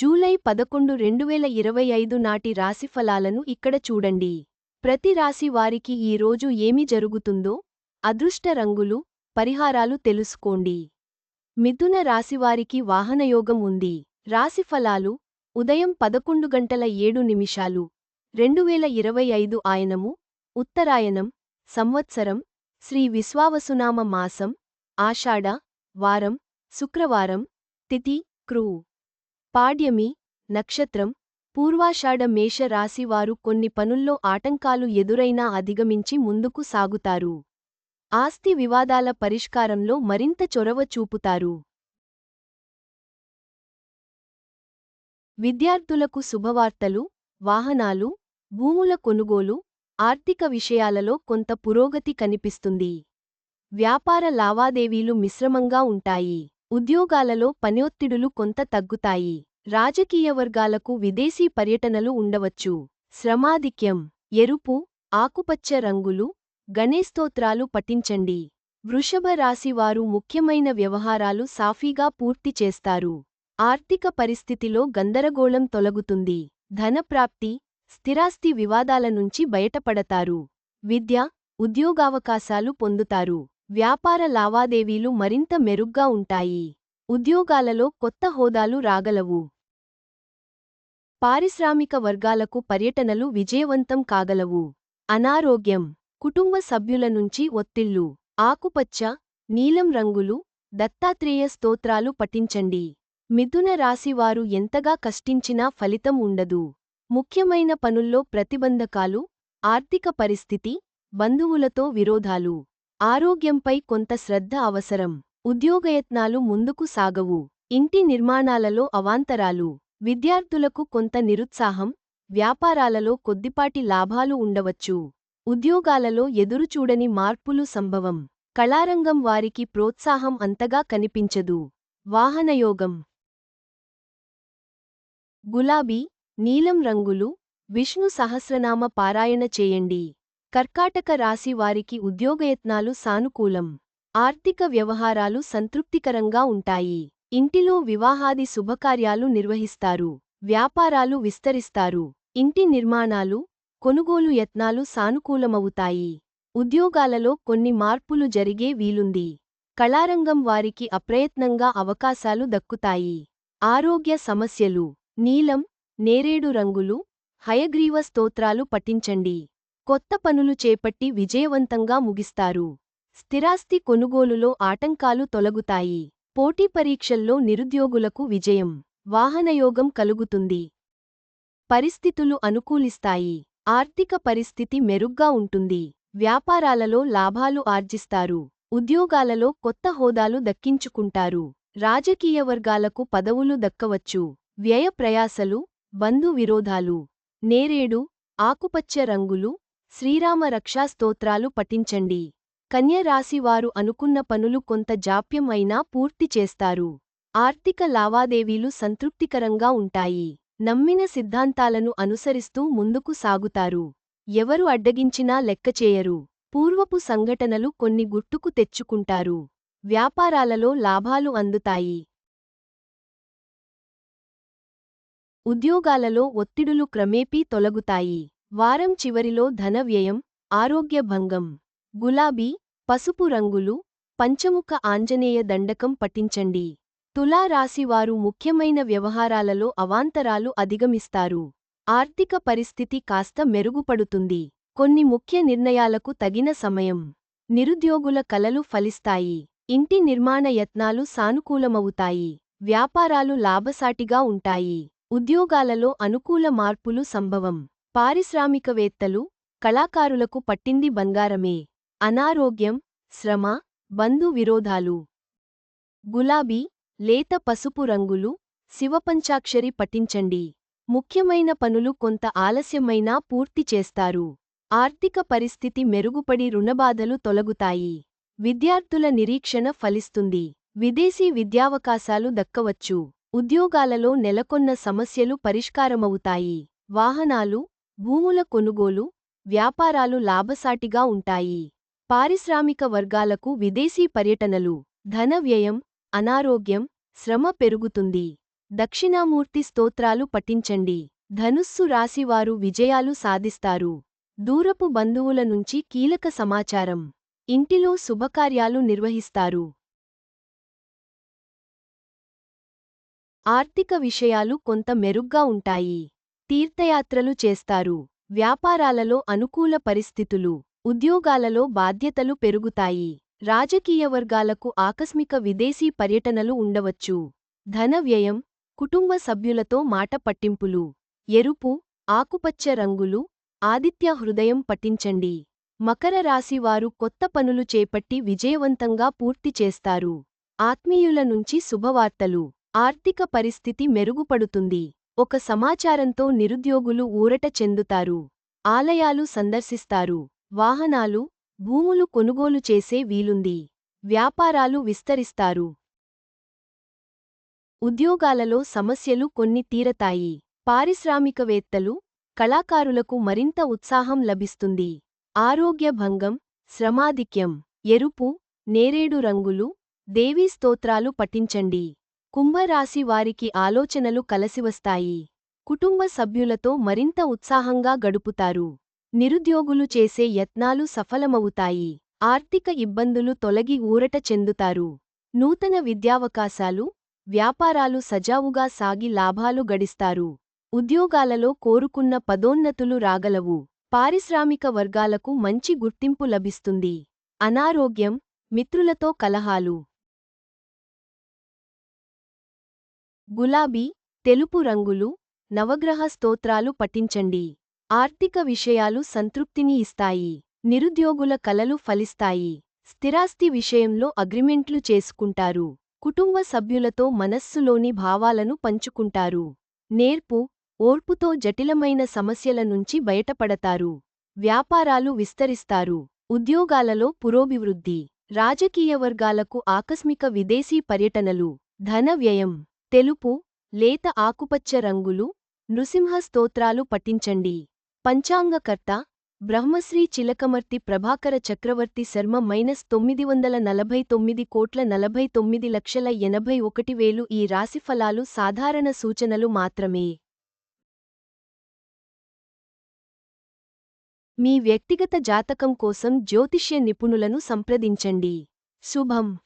July పదకొండు రెండువేల ఇరవై ఐదు నాటి రాశిఫలాలను ఇక్కడ చూడండి. ప్రతి రాశి వారికి ఈ రోజు ఏమి జరుగుతుందో అదృష్ట రంగులు పరిహారాలు తెలుసుకోండి. మిథున రాశివారికి వాహనయోగం ఉంది. రాశిఫలాలు ఉదయం పదకొండు గంటల ఏడు నిమిషాలు. రెండువేల ఇరవై ఐదు ఆయనము ఉత్తరాయణం సంవత్సరం శ్రీ విశ్వావసునామ మాసం ఆషాఢ వారం శుక్రవారం తిథి క్రూ పాడ్యమి నక్షత్రం పూర్వాషాఢ మేష రాశివారు కొన్ని పనుల్లో ఆటంకాలు ఎదురైనా అధిగమించి ముందుకు సాగుతారు. ఆస్తి వివాదాల పరిష్కారంలో మరింత చొరవ చూపుతారు. విద్యార్థులకు శుభవార్తలు వాహనాలు భూముల కొనుగోలు ఆర్థిక విషయాలలో కొంత పురోగతి కనిపిస్తుంది. వ్యాపార లావాదేవీలు మిశ్రమంగా ఉంటాయి. ఉద్యోగాలలో పనిఒత్తిడులు కొంత తగ్గుతాయి. రాజకీయ వర్గాలకు విదేశీ పర్యటనలు ఉండవచ్చు. శ్రమాధిక్యం ఎరుపు ఆకుపచ్చ రంగులు గణేస్తోత్రాలు పఠించండి. వృషభ రాశివారు ముఖ్యమైన వ్యవహారాలు సాఫీగా పూర్తి చేస్తారు. ఆర్థిక పరిస్థితిలో గందరగోళం తొలగుతుంది. ధనప్రాప్తి స్థిరాస్తి వివాదాల నుంచి బయటపడతారు. విద్య ఉద్యోగావకాశాలు పొందుతారు. వ్యాపార లావాదేవీలు మరింత మెరుగ్గా ఉంటాయి. ఉద్యోగాలలో కొత్త హోదాలు రాగలవు. పారిశ్రామిక వర్గాలకు పర్యటనలు విజయవంతం కాగలవు. అనారోగ్యం కుటుంబ సభ్యుల నుంచి ఒత్తిళ్ళు ఆకుపచ్చ నీలం రంగులు దత్తాత్రేయ స్తోత్రాలు పఠించండి. మిథున రాశివారు ఎంతగా కష్టించినా ఫలితం ఉండదు. ముఖ్యమైన పనుల్లో ప్రతిబంధకాలు ఆర్థిక పరిస్థితి బంధువులతో విరోధాలు. ఆరోగ్యంపై కొంత శ్రద్ధ అవసరం. ఉద్యోగయత్నాలు ముందుకు సాగవు. ఇంటి నిర్మాణాలలో అవాంతరాలు. విద్యార్థులకు కొంత నిరుత్సాహం. వ్యాపారాలలో కొద్దిపాటి లాభాలు ఉండవచ్చు. ఉద్యోగాలలో ఎదురుచూడని మార్పులు సంభవం. కళారంగం వారికి ప్రోత్సాహం అంతగా కనిపించదు. వాహనయోగం. గులాబీ నీలం రంగులు విష్ణు సహస్రనామ పారాయణ చేయండి. కర్కాటక రాశి వారికి ఉద్యోగయత్నాలు సానుకూలం. ఆర్థిక వ్యవహారాలు సంతృప్తికరంగా ఉంటాయి. ఇంటిలో వివాహాది శుభకార్యాలు నిర్వహిస్తారు. వ్యాపారాలు విస్తరిస్తారు. ఇంటి నిర్మాణాలు కొనుగోలు యత్నాలు సానుకూలమవుతాయి. ఉద్యోగాలలో కొన్ని మార్పులు జరిగే వీలుంది. కళారంగం వారికి అప్రయత్నంగా అవకాశాలు దక్కుతాయి. ఆరోగ్య సమస్యలు నీలం నేరేడు రంగులు హయగ్రీవ స్తోత్రాలు పఠించండి. కొత్త పనులు చేపట్టి విజయవంతంగా ముగిస్తారు. స్థిరాస్తి కొనుగోలులో ఆటంకాలు తొలగుతాయి. పోటీ పరీక్షల్లో నిరుద్యోగులకు విజయం. వాహనయోగం కలుగుతుంది. పరిస్థితులు అనుకూలిస్తాయి. ఆర్థిక పరిస్థితి మెరుగ్గా ఉంటుంది. వ్యాపారాలలో లాభాలు ఆర్జిస్తారు. ఉద్యోగాలలో కొత్త హోదాలు దక్కించుకుంటారు. రాజకీయ వర్గాలకు పదవులు దక్కవచ్చు. వ్యయ ప్రయాసలు బంధు విరోధాలు నేరేడు ఆకుపచ్చ రంగులు శ్రీరామ రక్షా స్తోత్రాలు పఠించండి. కన్యరాశివారు అనుకున్న పనులు కొంత జాప్యం అయినా పూర్తి చేస్తారు. ఆర్థిక లావాదేవీలు సంతృప్తికరంగా ఉంటాయి. నమ్మిన సిద్ధాంతాలను అనుసరిస్తూ ముందుకు సాగుతారు. ఎవరు అడ్డగించినా లెక్కచేయరు పూర్వపు సంఘటనలు కొన్ని గుర్తుకు తెచ్చుకుంటారు. వ్యాపారాలలో లాభాలు అందుతాయి. ఉద్యోగాలలో ఒత్తిడులు క్రమేపీ తొలగుతాయి. వారం చివరిలో ధన వ్యయం ఆరోగ్య భంగం గులాబీ పసుపు రంగులు పంచముఖ ఆంజనేయ దండకం పఠించండి. తులారాశివారు ముఖ్యమైన వ్యవహారాలలో అవాంతరాలు అధిగమిస్తారు. ఆర్థిక పరిస్థితి కాస్త మెరుగుపడుతుంది. కొన్ని ముఖ్య నిర్ణయాలకు తగిన సమయం. నిరుద్యోగుల కలలు ఫలిస్తాయి. ఇంటి నిర్మాణ యత్నాలు సానుకూలమవుతాయి. వ్యాపారాలు లాభసాటిగా ఉంటాయి. ఉద్యోగాలలో అనుకూల మార్పులు సంభవం. పారిశ్రామికవేత్తలు కళాకారులకు పట్టింది బంగారమే. అనారోగ్యం శ్రమ బంధు విరోధాలు. గులాబీ లేత పసుపు రంగులు శివపంచాక్షరి పఠించండి. ముఖ్యమైన పనులు కొంత ఆలస్యమైనా పూర్తి చేస్తారు. ఆర్థిక పరిస్థితి మెరుగుపడి రుణబాధలు తొలగుతాయి. విద్యార్థుల నిరీక్షణ ఫలిస్తుంది. విదేశీ విద్యావకాశాలు దక్కవచ్చు. ఉద్యోగాలలో నెలకొన్న సమస్యలు పరిష్కారమవుతాయి. వాహనాలు భూముల కొనుగోలు వ్యాపారాలు లాభసాటిగా ఉంటాయి. పారిశ్రామిక వర్గాలకు విదేశీ పర్యటనలు ధన వ్యయం అనారోగ్యం శ్రమ పెరుగుతుంది. దక్షిణామూర్తి స్తోత్రాలు పఠించండి. ధనుస్సు రాశివారు విజయాలు సాధిస్తారు. దూరపు బంధువుల నుంచి కీలక సమాచారం. ఇంటిలో శుభకార్యాలు నిర్వహిస్తారు. ఆర్థిక విషయాలు కొంత మెరుగ్గా ఉంటాయి. తీర్థయాత్రలు చేస్తారు. వ్యాపారాలలో అనుకూల పరిస్థితులు ఉద్యోగాలలో బాధ్యతలు పెరుగుతాయి. రాజకీయ వర్గాలకు ఆకస్మిక విదేశీ పర్యటనలు ఉండవచ్చు. ధన వ్యయం కుటుంబ సభ్యులతో మాట పట్టింపులు ఎరుపు ఆకుపచ్చ రంగులు ఆదిత్య హృదయం పఠించండి. మకర రాశివారు కొత్త పనులు చేపట్టి విజయవంతంగా పూర్తి చేస్తారు. ఆత్మీయుల నుంచి శుభవార్తలు ఆర్థిక పరిస్థితి మెరుగుపడుతుంది. ఒక సమాచారంతో నిరుద్యోగులు ఊరట చెందుతారు. ఆలయాలు సందర్శిస్తారు. వాహనాలు భూములు కొనుగోలు చేసే వీలుంది. వ్యాపారాలు విస్తరిస్తారు. ఉద్యోగాలలో సమస్యలు కొన్ని తీరతాయి. పారిశ్రామికవేత్తలు కళాకారులకు మరింత ఉత్సాహం లభిస్తుంది. ఆరోగ్య భంగం శ్రమాధిక్యం ఎరుపు నేరేడు రంగులు దేవీ స్తోత్రాలు పఠించండి. కుంభరాశి వారికి ఆలోచనలు కలసివస్తాయి కుటుంబ సభ్యులతో మరింత ఉత్సాహంగా గడుపుతారు. నిరుద్యోగులు చేసే యత్నాలు సఫలమవుతాయి. ఆర్థిక ఇబ్బందులు తొలగి ఊరట చెందుతారు. నూతన విద్యావకాశాలు వ్యాపారాలు సజావుగా సాగి లాభాలు గడిస్తారు. ఉద్యోగాలలో కోరుకున్న పదోన్నతులు రాగలవు. పారిశ్రామిక వర్గాలకు మంచి గుర్తింపు లభిస్తుంది. అనారోగ్యం మిత్రులతో కలహాలు. గులాబీ తెలుపు రంగులు నవగ్రహ స్తోత్రాలు పఠించండి. ఆర్థిక విషయాలు సంతృప్తిని ఇస్తాయి. నిరుద్యోగుల కలలు ఫలిస్తాయి. స్థిరాస్తి విషయంలో అగ్రిమెంట్లు చేసుకుంటారు. కుటుంబ సభ్యులతో మనస్సులోని భావాలను పంచుకుంటారు. నేర్పు ఓర్పుతో జటిలమైన సమస్యల నుంచి బయటపడతారు. వ్యాపారాలు విస్తరిస్తారు. ఉద్యోగాలలో పురోభివృద్ధి. రాజకీయ వర్గాలకు ఆకస్మిక విదేశీ పర్యటనలు. ధన వ్యయం. తెలుపు లేత ఆకుపచ్చ రంగులు నృసింహ స్తోత్రాలు పఠించండి. పంచాంగకర్త బ్రహ్మశ్రీ చిలకమర్తి ప్రభాకర చక్రవర్తి శర్మ మైనస్ తొమ్మిది వందల నలభై తొమ్మిది కోట్ల నలభై తొమ్మిది లక్షల ఎనభై ఒకటి వేలు ఈ రాశిఫలాలు సాధారణ సూచనలు మాత్రమే. మీ వ్యక్తిగత జాతకం కోసం జ్యోతిష్య నిపుణులను సంప్రదించండి. శుభం.